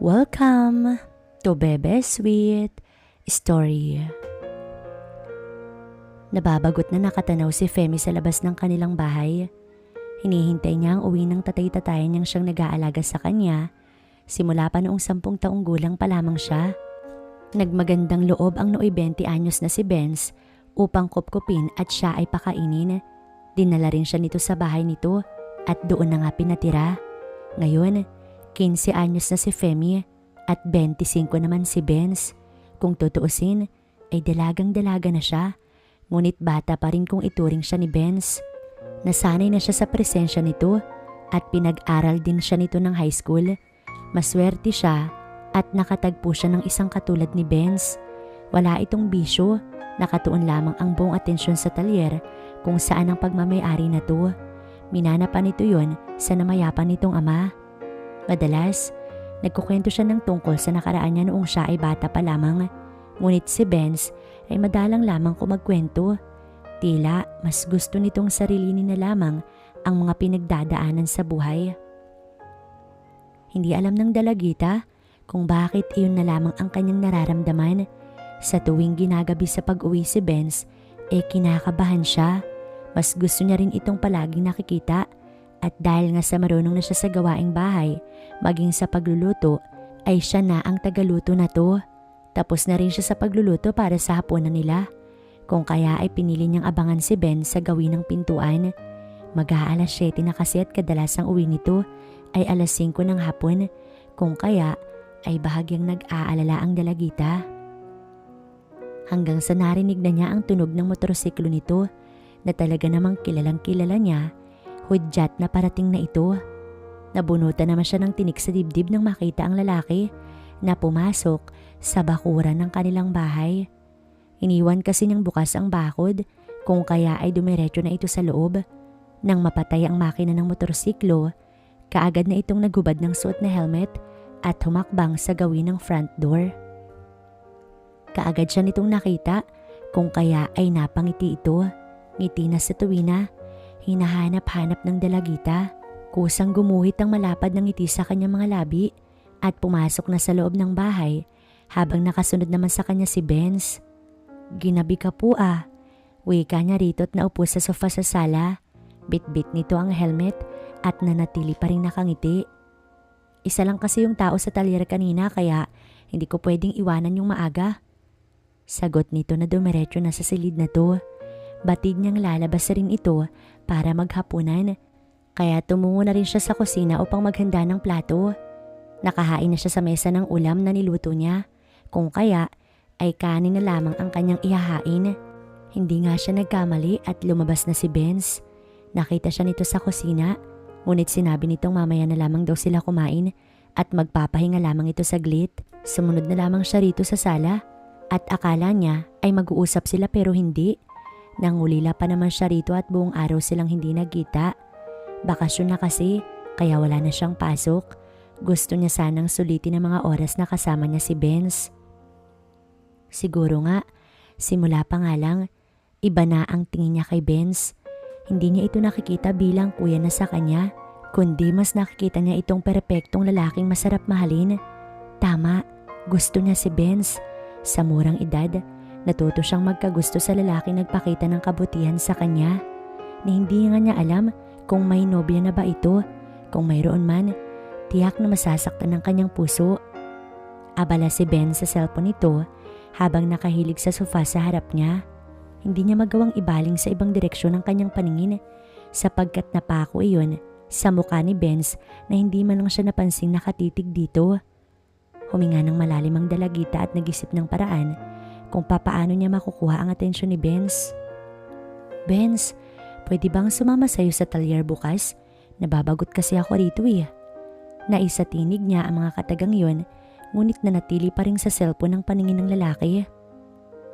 Welcome to Bebe Sweet Story. Nababagot na nakatanaw si Femi sa labas ng kanilang bahay. Hinihintay niya ang uwi ng tatay-tatayan niyang siyang nag-aalaga sa kanya simula pa noong sampung taong gulang pa lamang siya. Nagmagandang loob ang nooy 20 anyos na si Benz upang kupkupin at siya ay pakainin. Dinala rin siya nito sa bahay nito at doon na nga pinatira. Ngayon, 15 anyos na si Femi at 25 naman si Benz. Kung tutuusin, ay dalagang-dalaga na siya. Ngunit bata pa rin kung ituring siya ni Benz. Nasanay na siya sa presensya nito at pinag-aral din siya nito ng high school. Maswerte siya at nakatagpo siya ng isang katulad ni Benz. Wala itong bisyo, nakatuon lamang ang buong atensyon sa talyer kung saan ang pagmamayari na to. Minana pa nito yon sa namayapan nitong ama. Madalas, nagkukwento siya ng tungkol sa nakaraan niya noong siya ay bata pa lamang. Ngunit si Benz ay madalang lamang kung magkwento. Tila mas gusto nitong sarilinin na lamang ang mga pinagdadaanan sa buhay. Hindi alam ng dalagita kung bakit iyon na lamang ang kanyang nararamdaman. Sa tuwing ginagabi sa pag-uwi si Benz, eh kinakabahan siya. Mas gusto niya rin itong palaging nakikita at dahil nga sa marunong na siya sa gawaing bahay, maging sa pagluluto, ay siya na ang tagaluto na to. Tapos na rin siya sa pagluluto para sa hapunan nila. Kung kaya ay pinili niyang abangan si Ben sa gawin ng pintuan. Mag-aalas 7 na kasi at kadalasang uwi nito ay alas 5 ng hapon. Kung kaya ay bahagyang nag-aalala ang dalagita. Hanggang sa narinig na niya ang tunog ng motorsiklo nito na talaga namang kilalang kilala niya hudyat na parating na ito. Nabunutan naman siya ng tinik sa dibdib nang makita ang lalaki na pumasok sa bakuran ng kanilang bahay. Iniwan kasi niyang bukas ang bakod kung kaya ay dumiretso na ito sa loob. Nang mapatay ang makina ng motorsiklo, kaagad na itong nagubad ng suot na helmet at humakbang sa gawin ng front door. Kaagad siya nitong nakita kung kaya ay napangiti ito. Ngiti na sa tuwina Hinahanap-hanap ng dalagita. Kusang gumuhit ang malapad ng ngiti sa kanyang mga labi at pumasok na sa loob ng bahay habang nakasunod naman sa kanya si Benz. Ginabi ka po ah. Wika niya rito at naupo sa sofa sa sala. Bit-bit nito ang helmet at nanatili pa rin nakangiti. Isa lang kasi yung tao sa talyer kanina kaya hindi ko pwedeng iwanan yung maaga. Sagot nito na dumiretso na sa silid na to. Batid niyang lalabas rin ito para maghapunan. Kaya tumungo na rin siya sa kusina upang maghanda ng plato. Nakahain na siya sa mesa ng ulam na niluto niya. Kung kaya ay kanin na lamang ang kanyang ihahain. Hindi nga siya nagkamali at lumabas na si Benz. Nakita siya nito sa kusina ngunit sinabi nitong mamaya na lamang daw sila kumain at magpapahinga lamang ito saglit. Sumunod na lamang siya rito sa sala at akala niya ay mag-uusap sila pero hindi. Nangulila pa naman siya rito at buong araw silang hindi nagkita. Bakasyon na kasi, kaya wala na siyang pasok. Gusto niya sanang sulitin ang mga oras na kasama niya si Benz. Siguro nga, simula pa nga lang, iba na ang tingin niya kay Benz. Hindi niya ito nakikita bilang kuya na sa kanya, kundi mas nakikita niya itong perpektong lalaking masarap mahalin. Tama, gusto niya si Benz. Sa murang edad, Natuto siyang magkagusto sa lalaki nagpakita ng kabutihan sa kanya na hindi nga niya alam kung may nobya na ba ito. Kung mayroon man, tiyak na masasaktan ng kanyang puso. Abala si Ben sa cellphone nito habang nakahilig sa sofa sa harap niya. Hindi niya magawang ibaling sa ibang direksyon ang kanyang paningin sapagkat napako iyon sa mukha ni Benz na hindi man lang siya napansing nakatitig dito. Huminga ng malalim ang dalagita at nagisip ng paraan kung papaano niya makukuha ang atensyon ni Benz. Benz, pwede bang sumama sa'yo sa talyer bukas? Nababagot kasi ako rito eh. Naisa tinig niya ang mga katagang yon, ngunit nanatili pa rin sa cellphone ng paningin ng lalaki.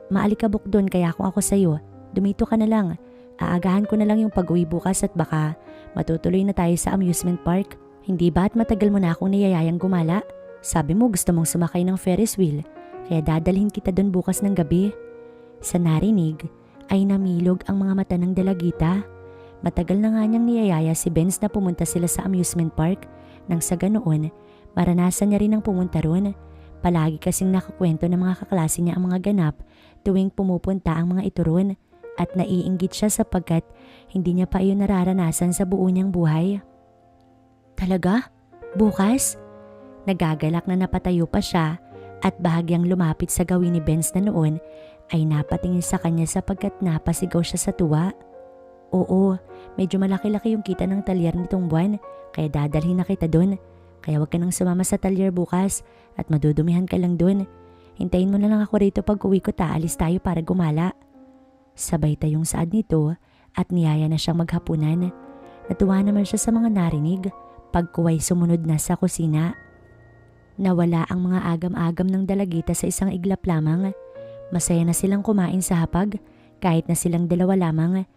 Maalikabok doon kaya kung ako sa'yo, dumito ka na lang. Aagahan ko na lang yung pag-uwi bukas at baka matutuloy na tayo sa amusement park. Hindi ba at matagal mo na akong niyayayang gumala? Sabi mo gusto mong sumakay ng Ferris wheel kaya dadalhin kita doon bukas ng gabi. Sa narinig ay namilog ang mga mata ng dalagita. Matagal na nga niyang niyayaya si Benz na pumunta sila sa amusement park nang sa ganoon Maranasan niya rin ang pumunta ron. Palagi kasing nakakwento ng mga kaklase niya ang mga ganap tuwing pumupunta ang mga ito ron at naiinggit siya sapagkat hindi niya pa iyon nararanasan sa buo niyang buhay. Talaga? Bukas? Nagagalak na napatayo pa siya at bahagyang lumapit sa gawin ni Benz na noon ay napatingin sa kanya sapagkat napasigaw siya sa tuwa. Oo, medyo malaki-laki yung kita ng talyer nitong buwan kaya dadalhin na kita doon. Kaya wag ka nang sumama sa talyer bukas at madudumihan ka lang doon. Hintayin mo na lang ako rito pag uwi ko taalis tayo para gumala. Sabay tayong saad nito at niyaya na siyang maghapunan. Natuwa naman siya sa mga narinig pagkuway sumunod na sa kusina. Nawala ang mga agam-agam ng dalagita sa isang iglap lamang. Masaya na silang kumain sa hapag kahit na silang dalawa lamang.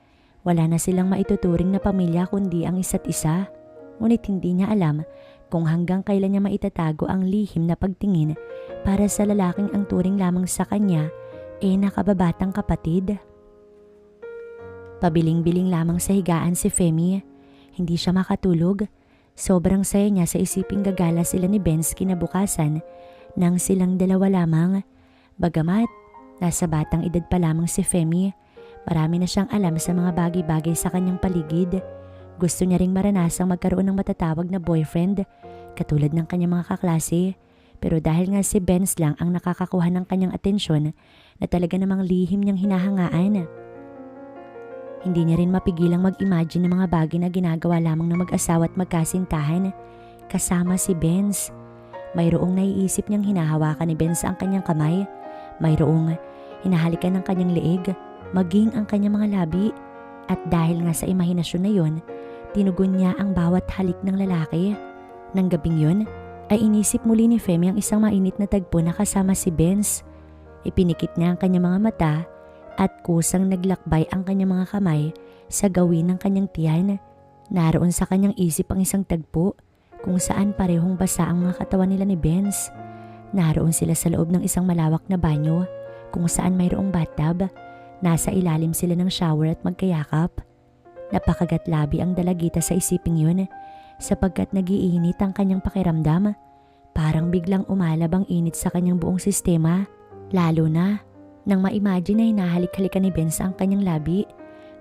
Wala na silang maituturing na pamilya kundi ang isa't isa. Ngunit hindi niya alam kung hanggang kailan niya maitatago ang lihim na pagtingin para sa lalaking ang turing lamang sa kanya e nakababatang kapatid. Pabiling-biling lamang sa higaan si Femi. Hindi siya makatulog. Sobrang saya niya sa isiping gagala sila ni Benz kinabukasan nang silang dalawa lamang. Bagamat nasa batang edad pa lamang si Femi, marami na siyang alam sa mga bagay-bagay sa kanyang paligid. Gusto niya ring maranasang magkaroon ng matatawag na boyfriend katulad ng kanyang mga kaklase. Pero dahil nga si Benz lang ang nakakakuha ng kanyang atensyon na talaga namang lihim niyang hinahangaan. Hindi niya rin mapigilang mag-imagine ng mga bagay na ginagawa lamang ng mag-asawa at magkasintahan kasama si Benz. Mayroong naiisip niyang hinahawakan ni Benz ang kanyang kamay. Mayroong hinahalikan ng kanyang leeg, maging ang kanyang mga labi. At dahil nga sa imahinasyon na yon, tinugon niya ang bawat halik ng lalaki. Nang gabing yon, ay inisip muli ni Femi ang isang mainit na tagpo na kasama si Benz. Ipinikit niya ang kanyang mga mata at kusang naglakbay ang kanyang mga kamay sa gawin ng kanyang tiyan. Naroon sa kanyang isip ang isang tagpo kung saan parehong basa ang mga katawan nila ni Benz. Naroon sila sa loob ng isang malawak na banyo kung saan mayroong bathtub. Nasa ilalim sila ng shower at magkayakap. Napakagatlabi ang dalagita sa isiping yun sapagkat nagiinit ang kanyang pakiramdam. Parang biglang umalab ang init sa kanyang buong sistema, lalo na nang ma-imagine na hinahalik-halikan ni Benz ang kanyang labi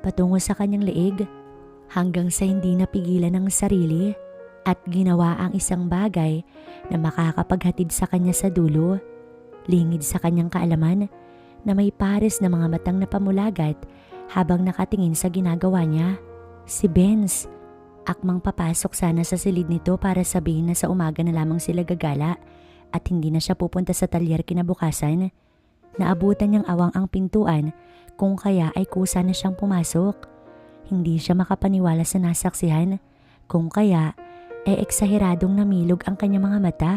patungo sa kanyang leeg hanggang sa hindi napigilan ng sarili at ginawa ang isang bagay na makakapaghatid sa kanya sa dulo, lingid sa kanyang kaalaman na may pares na mga matang napamulagat habang nakatingin sa ginagawa niya. Si Benz Akmang papasok sana sa silid nito para sabihin na sa umaga na lamang sila gagala at hindi na siya pupunta sa talyer kinabukasan. Naabutan niyang awang ang pintuan kung kaya ay kusa na siyang pumasok. Hindi siya makapaniwala sa nasaksihan kung kaya ay eksaheradong namilog ang kanyang mga mata.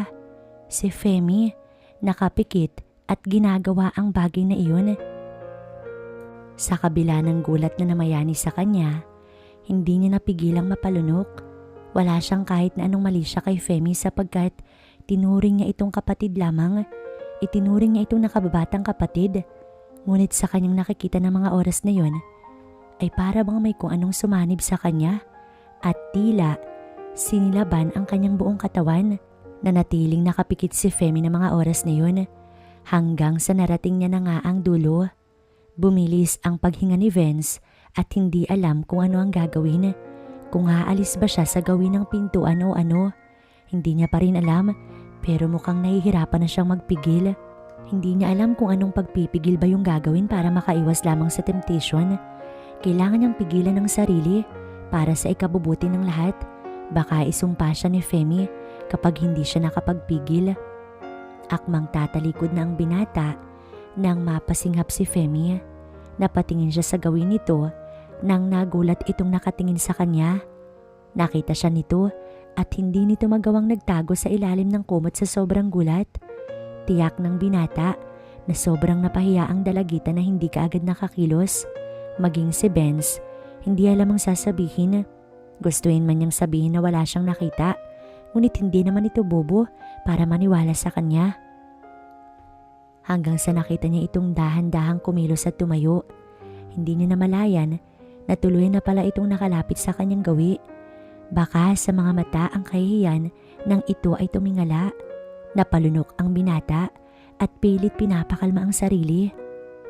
Si Femi nakapikit at ginagawa ang bagay na iyon. Sa kabila ng gulat na namayani sa kanya, hindi niya napigilang mapalunok. Wala siyang kahit na anong mali siya kay Femi sapagkat tinuring niya itong kapatid lamang. Itinuring niya itong nakababatang kapatid. Ngunit sa kanyang nakikita ng mga oras na yon, ay para bang may kung anong sumanib sa kanya at tila sinilaban ang kanyang buong katawan na natiling nakapikit si Femi ng mga oras na yon hanggang sa narating niya na nga ang dulo. Bumilis ang paghinga ni Vince at hindi alam kung ano ang gagawin. Kung aalis ba siya sa gawin ng pintuan o ano. Hindi niya pa rin alam pero mukhang nahihirapan na siyang magpigil. Hindi niya alam kung anong pagpipigil ba yung gagawin para makaiwas lamang sa temptation. Kailangan niyang pigilan ng sarili para sa ikabubuti ng lahat. Baka isumpa siya ni Femi kapag hindi siya nakapagpigil. Akmang tatalikod na ang binata nang mapasinghap si Femi. Napatingin siya sa gawin nito nang nagulat itong nakatingin sa kanya. Nakita siya nito at hindi nito magawang nagtago sa ilalim ng kumot sa sobrang gulat. Tiyak ng binata na sobrang napahiya ang dalagita na hindi kaagad nakakilos. Maging si Benz, hindi alam ang sasabihin. Gustuin man niyang sabihin na wala siyang nakita, ngunit hindi naman ito bobo para maniwala sa kanya. Hanggang sa nakita niya itong dahan-dahang kumilos at tumayo, hindi niya namalayan na tuloy na pala itong nakalapit sa kanyang gawi. Baka sa mga mata ang kahihiyan Nang ito ay tumingala, napalunok ang binata at pilit pinapakalma ang sarili.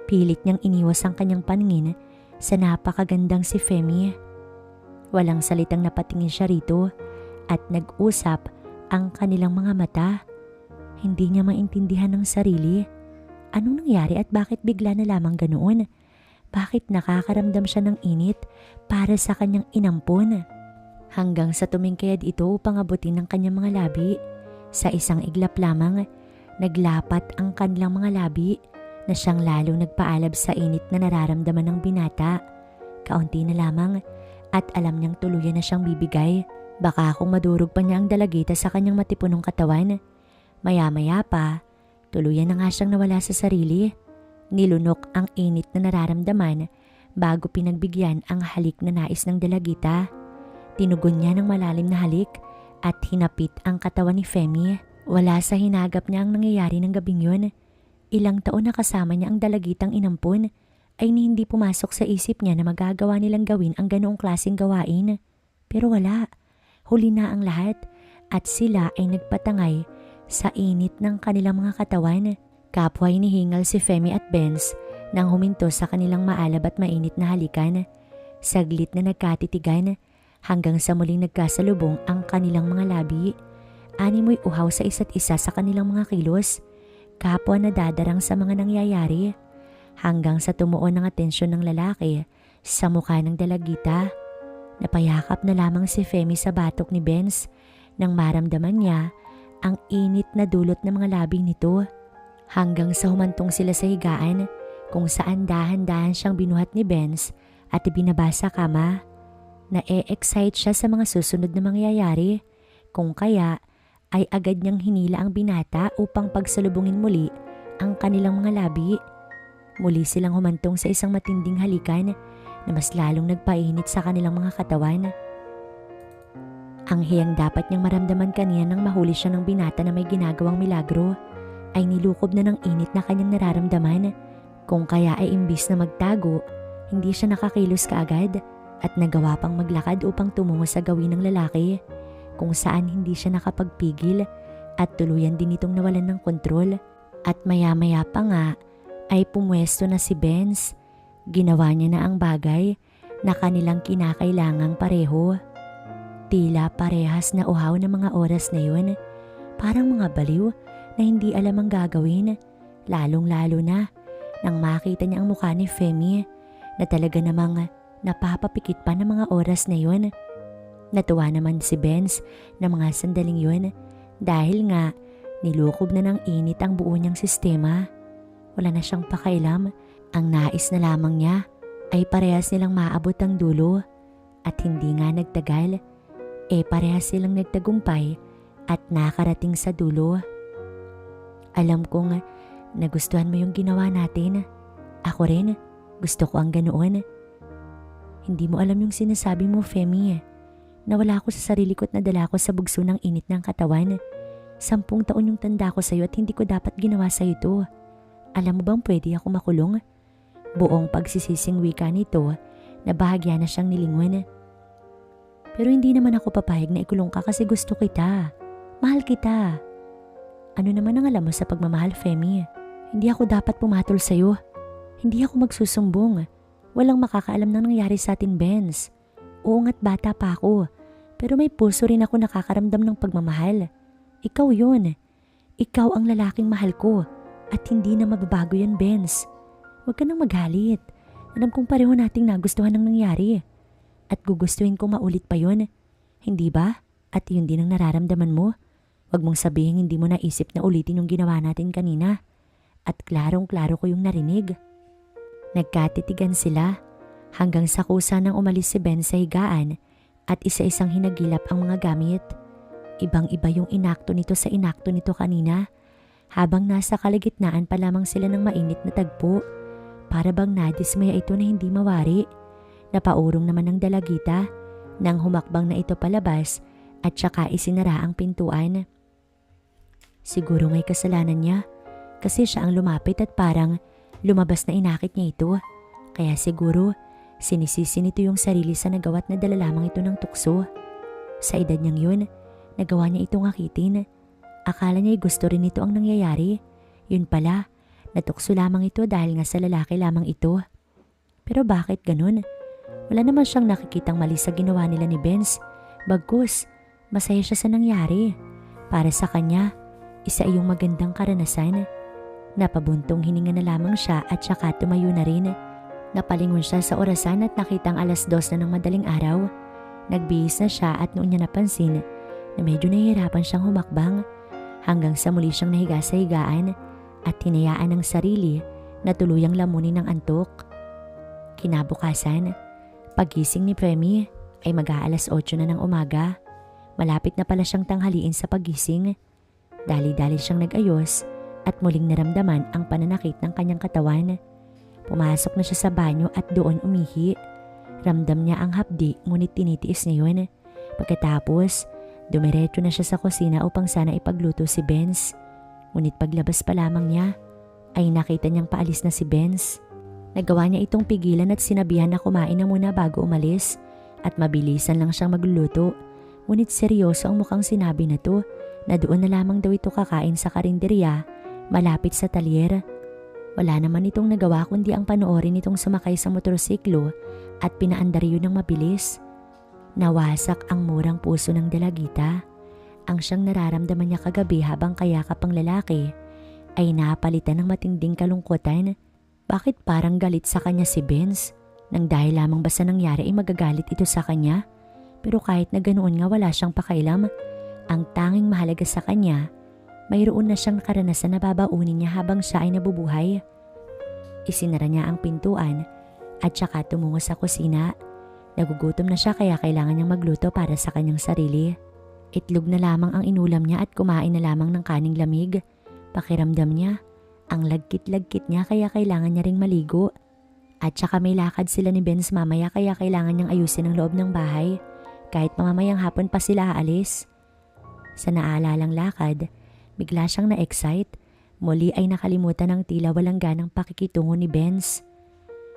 Pilit niyang iniwas ang kanyang paningin sa napakagandang si Femi. Walang salitang napatingin siya rito at nag-usap ang kanilang mga mata. Hindi niya maintindihan ng sarili. Anong nangyari at bakit bigla na lamang ganoon? Bakit nakakaramdam siya ng init para sa kanyang inampon? Hanggang sa tumingkayad ito upang abutin ng kanyang mga labi. Sa isang iglap lamang, naglapat ang kanilang mga labi na siyang lalong nagpaalab sa init na nararamdaman ng binata. Kaunti na lamang at alam niyang tuluyan na siyang bibigay. Baka kung madurog pa niya ang dalagita sa kanyang matipunong katawan. Maya-maya pa, tuluyan na nga siyang nawala sa sarili. Nilunok ang init na nararamdaman bago pinagbigyan ang halik na nais ng dalagita. Tinugon niya ng malalim na halik at hinapit ang katawan ni Femi. Wala sa hinagap niya ang nangyayari ng gabing yun. Ilang taon na kasama niya ang dalagitang inampun ay hindi pumasok sa isip niya na magagawa nilang gawin ang ganoong klaseng gawain. Pero wala. Huli na ang lahat at sila ay nagpatangay sa init ng kanilang mga katawan. Kapwa hinihingal si Femi at Benz nang huminto sa kanilang maalab at mainit na halikan. Saglit na nagkatitigan hanggang sa muling nagkasalubong ang kanilang mga labi. Animoy uhaw sa isa't isa sa kanilang mga kilos. Kapwa na dadarang sa mga nangyayari. Hanggang sa tumuon ang atensyon ng lalaki sa mukha ng dalagita. Napayakap na lamang si Femi sa batok ni Benz nang maramdaman niya ang init na dulot ng mga labi nito. Hanggang sa humantong sila sa higaan kung saan dahan-dahan siyang binuhat ni Benz at ibinaba sa kama. Na-e-excite siya sa mga susunod na mangyayari kung kaya ay agad niyang hinila ang binata upang pagsalubungin muli ang kanilang mga labi. Muli silang humantong sa isang matinding halikan na mas lalong nagpainit sa kanilang mga katawan. Ang hiyang dapat niyang maramdaman kanina nang mahuli siya ng binata na may ginagawang milagro ay nilukob na ng init na kanyang nararamdaman. Kung kaya ay imbis na magtago, hindi siya nakakilos kaagad at nagawa pang maglakad upang tumungo sa gawin ng lalaki kung saan hindi siya nakapagpigil at tuluyan din itong nawalan ng kontrol at maya-maya pa nga ay pumwesto na si Benz. Ginawa niya na ang bagay na kanilang kinakailangang pareho. Tila parehas na uhaw ng mga oras na yun. Parang mga baliw na hindi alam ang gagawin. Lalong-lalo na nang makita niya ang mukha ni Femi na talaga namang napapapikit pa ng mga oras na yun. Natuwa naman si Benz na mga sandaling yun dahil nga nilukob na ng init ang buo niyang sistema. Wala na siyang pakailam. Ang nais na lamang niya ay parehas nilang maabot ang dulo at hindi nga nagtagal eh parehas silang nagtagumpay at nakarating sa dulo. Alam kong nagustuhan mo yung ginawa natin. Ako rin, gusto ko ang ganoon. Hindi mo alam yung sinasabi mo, Femi. Nawala ako sa sarili ko at nadala ko sa bugso ng init ng katawan. Sampung taon yung tanda ko sa'yo at hindi ko dapat ginawa sa'yo ito. Alam mo bang pwede ako makulong? Buong pagsisising wika nito na bahagya na siyang nilingon. Pero hindi naman ako papayag na ikulong ka kasi gusto kita. Mahal kita. Ano naman ang alam mo sa pagmamahal, Femi? Hindi ako dapat pumatol sa'yo. Hindi ako magsusumbong. Walang makakaalam ng nangyari sa atin, Benz. Oo nga't bata pa ako. Pero may puso rin ako nakakaramdam ng pagmamahal. Ikaw yun. Ikaw ang lalaking mahal ko. At hindi na mababago yan, Benz. Huwag ka nang magalit. Alam kong pareho nating nagustuhan ng nangyari. At gugustuhin ko maulit pa yon. Hindi ba? At yun din ang nararamdaman mo. Huwag mong sabihin hindi mo naisip na ulitin yung ginawa natin kanina. At klarong-klaro ko yung narinig. Nagkatitigan sila hanggang sa kusa nang umalis si Ben sa higaan at isa-isang hinagilap ang mga gamit. Ibang-iba yung inakto nito sa inakto nito kanina habang nasa kalagitnaan pa lamang sila ng mainit na tagpo. Para bang nadismaya ito na hindi mawari. Napaurong naman ng dalagita nang humakbang na ito palabas at saka isinara ang pintuan. Siguro may kasalanan niya kasi siya ang lumapit at parang lumabas na inakit niya ito. Kaya siguro sinisisi nito yung sarili sa nagawat na dala lamang ito ng tukso. Sa edad niyang yun, Nagawa niya itong akitin. Akala niya gusto rin ito ang nangyayari. Yun pala, natukso lamang ito dahil nga sa lalaki lamang ito. Pero bakit ganun? Wala naman siyang nakikitang mali sa ginawa nila ni Benz. Bagkus, masaya siya sa nangyari. Para sa kanya, isa iyong magandang karanasan. Napabuntong hininga na lamang siya at saka tumayo na rin. Napalingon siya sa orasan at nakitang alas dos na ng madaling araw. Nagbihis na siya at noon niya napansin na medyo nahihirapan siyang humakbang hanggang sa muli siyang nahiga sa higaan at hinayaan ng sarili na tuluyang lamunin ng antok. Kinabukasan, pagising ni Premi ay mag-aalas 8 na ng umaga. Malapit na pala siyang tanghaliin sa pagising. Dali-dali siyang nag-ayos at muling naramdaman ang pananakit ng kanyang katawan. Pumasok na siya sa banyo at doon umihi. Ramdam niya ang hapdi ngunit tinitiis niya yun. Pagkatapos, dumiretso na siya sa kusina upang sana ipagluto si Benz. Ngunit paglabas pa lamang niya, ay nakita niyang paalis na si Benz. Nagawa niya itong pigilan at sinabihan na kumain na muna bago umalis at mabilisan lang siyang magluluto. Ngunit seryoso ang mukhang sinabi na to na doon na lamang daw ito kakain sa karinderya malapit sa talyer. Wala naman itong nagawa kundi ang panoorin itong sumakay sa motorsiklo at pinaandar yun ng mabilis. Nawasak ang murang puso ng dalagita. Ang siyang nararamdaman niya kagabi habang kayakap ang lalaki ay napalitan ng matinding kalungkutan. Bakit parang galit sa kanya si Benz? Nang dahil lamang ba sa nangyari ay magagalit ito sa kanya? Pero kahit na ganoon nga wala siyang pakailam, ang tanging mahalaga sa kanya mayroon na siyang karanasan na babaunin niya habang siya ay nabubuhay. Isinara niya ang pintuan at saka tumungo sa kusina. Nagugutom na siya kaya kailangan niyang magluto para sa kanyang sarili. Itlog na lamang ang inulam niya at kumain na lamang ng kaning lamig. Pakiramdam niya, ang lagkit-lagkit niya kaya kailangan niya ring maligo. At saka may lakad sila ni Benz mamaya kaya kailangan niyang ayusin ang loob ng bahay. Kahit mamamayang hapon pa sila aalis. Sa naalalang lakad, bigla siyang na-excite. Muli ay nakalimutan ng tila walang ganang pakikitungo ni Benz.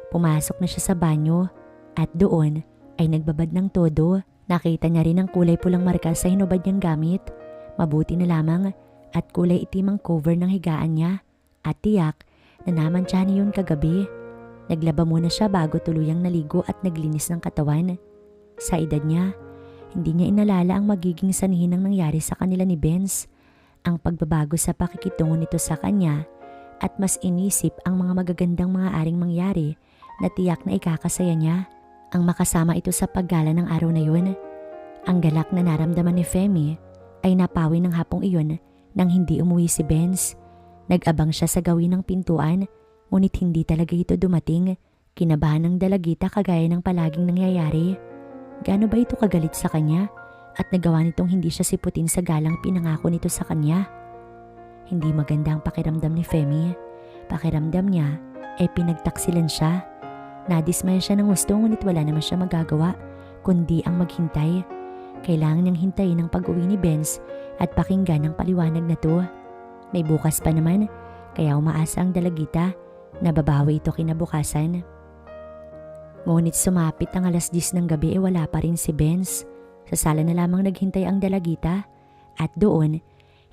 Pumasok na siya sa banyo at doon ay nagbabad ng todo. Nakita niya rin ang kulay pulang marka sa hinubad niyang gamit. Mabuti na lamang at kulay itim ang cover ng higaan niya at tiyak na namantsahan niya yun kagabi. Naglaba muna siya bago tuluyang naligo at naglinis ng katawan. Sa edad niya, hindi niya inalala ang magiging sanhin ng nangyari sa kanila ni Benz ang pagbabago sa pakikitungo nito sa kanya at mas inisip ang mga magagandang mga aring mangyari na tiyak na ikakasaya niya ang makasama ito sa paggala ng araw na yun. Ang galak na naramdaman ni Femi ay napawi ng hapong iyon nang hindi umuwi si Benz. Nag-abang siya sa gawin ng pintuan ngunit hindi talaga ito dumating. Kinabahan ng dalagita kagaya ng palaging nangyayari. Gaano ba ito kagalit sa kanya? At nagawa nitong hindi siya siputin sa galang pinangako nito sa kanya. Hindi maganda ang pakiramdam ni Femi. Pakiramdam niya ay pinagtaksilan siya. Nadismaya siya ng gusto ngunit wala naman siya magagawa kundi ang maghintay. Kailangan niyang hintayin ang pag-uwi ni Benz at pakinggan ang paliwanag na to. May bukas pa naman kaya umaasa ang dalagita na babawi ito kinabukasan. Ngunit sumapit ang alas 10 ng gabi e wala pa rin si Benz. Sa sala na lamang naghintay ang dalagita at doon,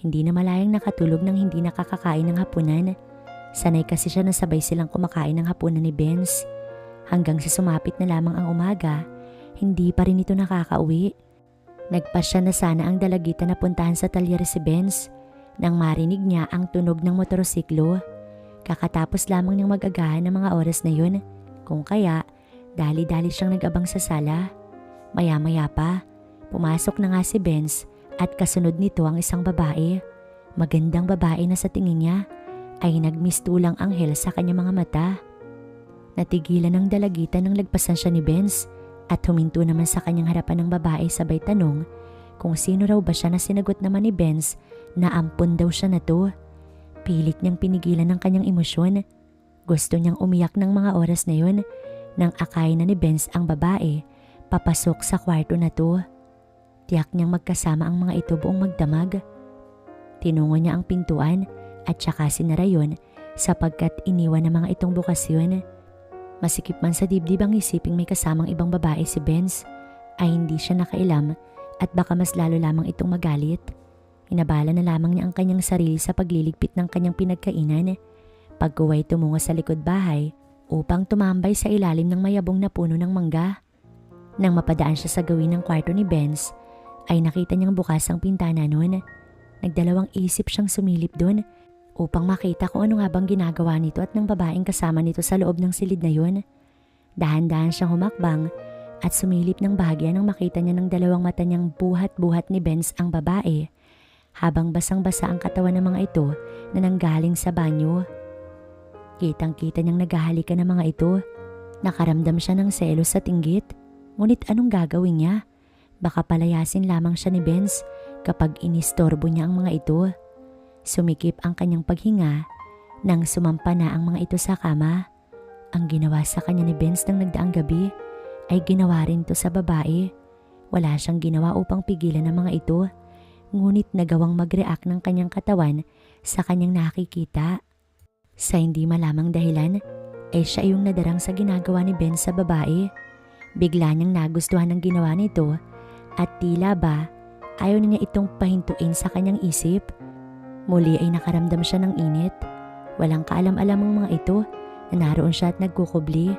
hindi na malayang nakatulog nang hindi nakakakain ng hapunan. Sanay kasi siya na sabay silang kumakain ng hapunan ni Benz. Hanggang sa sumapit na lamang ang umaga, hindi pa rin ito nakakauwi. Nagpasya na sana ang dalagita na puntahan sa talyer si Benz nang marinig niya ang tunog ng motorsiklo. Kakatapos lamang niyang mag-agahan ng mga oras na yun, kung kaya dali-dali siyang nag-abang sa sala. Maya-maya pa, Pumasok na nga si Benz at kasunod nito ang isang babae. Magandang babae na sa tingin niya ay nagmistulang anghel sa kanyang mga mata. Natigilan ng dalagitan ng lagpasan siya ni Benz at huminto naman sa kanyang harapan ng babae sabay tanong kung sino raw ba siya na sinagot naman ni Benz na ampon daw siya na to. Pilit niyang pinigilan ng kanyang emosyon. Gusto niyang umiyak ng mga oras na yun nang akay na ni Benz ang babae papasok sa kwarto na to. Tiyak niyang magkasama ang mga ito buong magdamag. Tinungo niya ang pintuan at saka sinara yun sapagkat iniwan ng mga itong bukas yun. Masikip man sa dibdib ang isiping may kasamang ibang babae si Benz ay hindi siya nakailam at baka mas lalo lamang itong magalit. Inabala na lamang niya ang kanyang sarili sa pagliligpit ng kanyang pinagkainan. Pagkuway tumungo sa likod bahay upang tumambay sa ilalim ng mayabong na puno ng mangga. Nang mapadaan siya sa gawin ng kwarto ni Benz, ay nakita niyang bukas ang pintana noon. Nagdalawang isip siyang sumilip doon upang makita kung ano nga bang ginagawa nito at ng babaeng kasama nito sa loob ng silid na yun. Dahan-dahan siyang humakbang at sumilip ng bahagya nang makita niya ng dalawang mata niyang buhat-buhat ni Benz ang babae habang basang-basa ang katawan ng mga ito na nanggaling sa banyo. Kitang-kita niyang naghahalikan ng mga ito. Nakaramdam siya ng selos sa tinggit. Ngunit anong gagawin niya? Baka palayasin lamang siya ni Benz kapag inistorbo niya ang mga ito. Sumikip ang kanyang paghinga nang sumampa na ang mga ito sa kama. Ang ginawa sa kanya ni Benz ng nagdaang gabi ay ginawa rin to sa babae. Wala siyang ginawa upang pigilan ang mga ito, ngunit nagawang mag-react ng kanyang katawan sa kanyang nakikita. Sa hindi malamang dahilan, ay siya yung nadarang sa ginagawa ni Ben sa babae. Bigla niyang nagustuhan ng ginawa nito at tila ba ayaw na niya itong pahintuin sa kanyang isip. Muli ay nakaramdam siya ng init. Walang kaalam-alam ang mga ito na naroon siya at nagkukubli.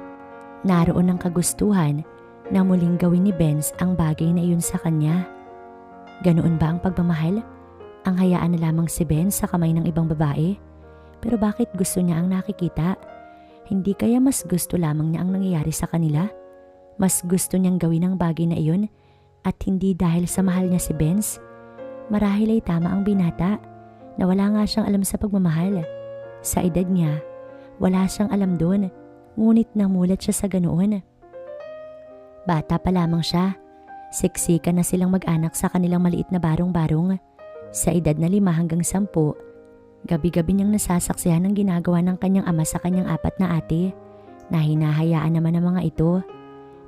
Naroon ang kagustuhan na muling gawin ni Benz ang bagay na iyon sa kanya. Ganoon ba ang pagmamahal? Ang hayaan na lamang si Benz sa kamay ng ibang babae? Pero bakit gusto niya ang nakikita? Hindi kaya mas gusto lamang niya ang nangyayari sa kanila? Mas gusto niyang gawin ang bagay na iyon at hindi dahil sa mahal niya si Benz? Marahil ay tama ang binata na wala nga siyang alam sa pagmamahal. Sa edad niya, wala siyang alam doon ngunit namulat siya sa ganoon. Bata pa lamang siya, siksikan na silang mag-anak sa kanilang maliit na barong-barong. Sa edad na lima hanggang sampu, gabi-gabi niyang nasasaksihan ang ginagawa ng kanyang ama sa kanyang apat na ate na hinahayaan naman ng mga ito.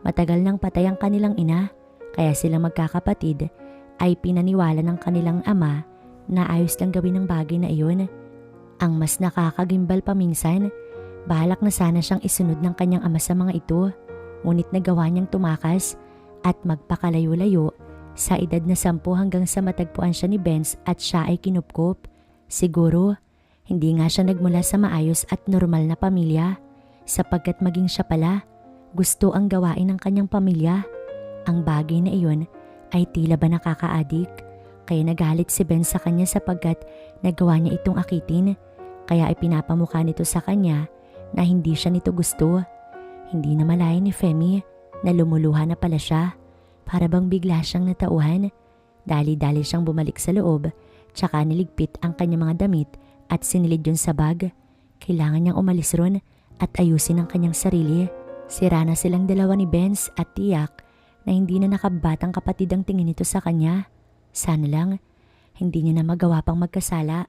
Matagal nang patay ang kanilang ina kaya silang magkakapatid ay pinaniwala ng kanilang ama na ayos lang gawin ang bagay na iyon. Ang mas nakakagimbal paminsan Balak na sana siyang isunod ng kanyang ama sa mga ito, ngunit nagawa niyang tumakas at magpakalayo-layo sa edad na sampu hanggang sa matagpuan siya ni Benz at siya ay kinupkop. Siguro, hindi nga siya nagmula sa maayos at normal na pamilya sapagkat maging siya pala gusto ang gawain ng kanyang pamilya. Ang bagay na iyon ay tila ba nakakaadik kaya nagalit si Ben sa kanya sapagkat nagawa niya itong akitin kaya ipinapamukha nito sa kanya na hindi siya nito gusto. Hindi na malaya ni Femi na lumuluha na pala siya para bang bigla siyang natauhan. Dali-dali siyang bumalik sa loob tsaka niligpit ang kanyang mga damit at sinilid yun sa bag. Kailangan niyang umalis ron at ayusin ang kanyang sarili. Sira na silang dalawa ni Benz at tiyak na hindi na nakabatang kapatid ang tingin nito sa kanya. Sana lang, hindi niya na magawa pang magkasala